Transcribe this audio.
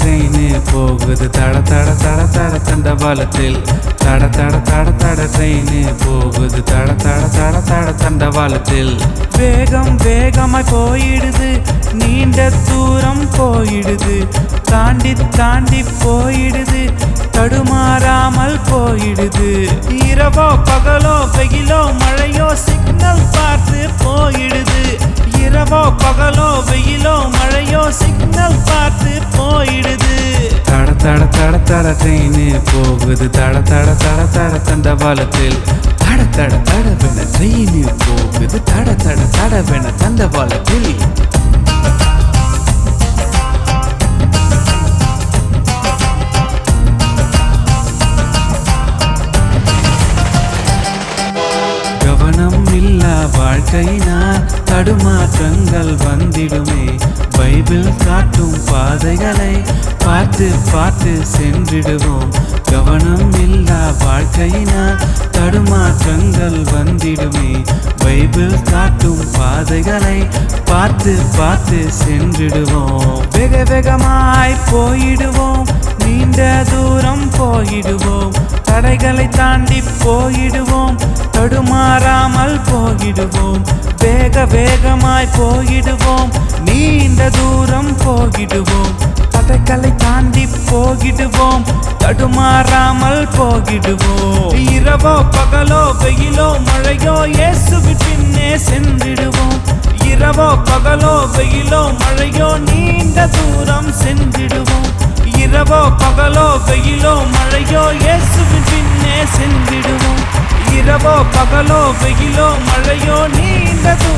Train போகுது. தட தட தட தட தண்டவாளத்தில் தட தட தட தட ட்ரெயின் போகுது. தட தட தட தட தண்டவாளத்தில் வேகம் வேகமாய் போயிடுது. நீண்ட தூரம் போயிடுது. தாண்டி தாண்டி போயிடுது. தடுமாறாமல் போயிடுது. இரவோ பகலோ வெயிலோ மழையோ சி சிக்னல் பார்த்து போயிடுது. தட தட தட தட ட்ரெயின் போகுது. தட தட தட தட தண்ட தண்டவாளத்தில் தட தட தடவென ட்ரெயின் போகுது. தட தட தடவென தண்டவாளத்தில் கவனம் வாழ்க்கையினால் தடுமாற்றங்கள் வந்திடுமே. பைபிள் காட்டும் பாதைகளை பார்த்து பார்த்து சென்றிடுவோம். கவனம் இல்லா வாழ்க்கையினால் தடுமாற்றங்கள் வந்திடுமே. பைபிள் காட்டும் பாதைகளை பார்த்து பார்த்து சென்றிடுவோம். வேக வேகமாய் போயிடுவோம். நீண்ட தூரம் போயிடுவோம். தாண்டி போயிடுவோம். தடுமாறாமல் போயிடுவோம். வேக வேகமாய் போயிடுவோம். நீண்ட தூரம் போகிடுவோம் தடைகளை தாண்டி போகிடுவோம் தடுமாறாமல் போகிடுவோம் இரவோ பகலோ வெயிலோ மழையோ இயேசுவின் பின்னே சென்றிடுவோம். இரவோ பகலோ வெயிலோ மழையோ நீண்ட தூரம் சென்றிடுவோம். இரவோ பகலோ வெயிலோ மழையோ இயேசுவின் பின்னே சென்று இரவோ பகலோ வெயிலோ மழையோ நீண்ட தூரம்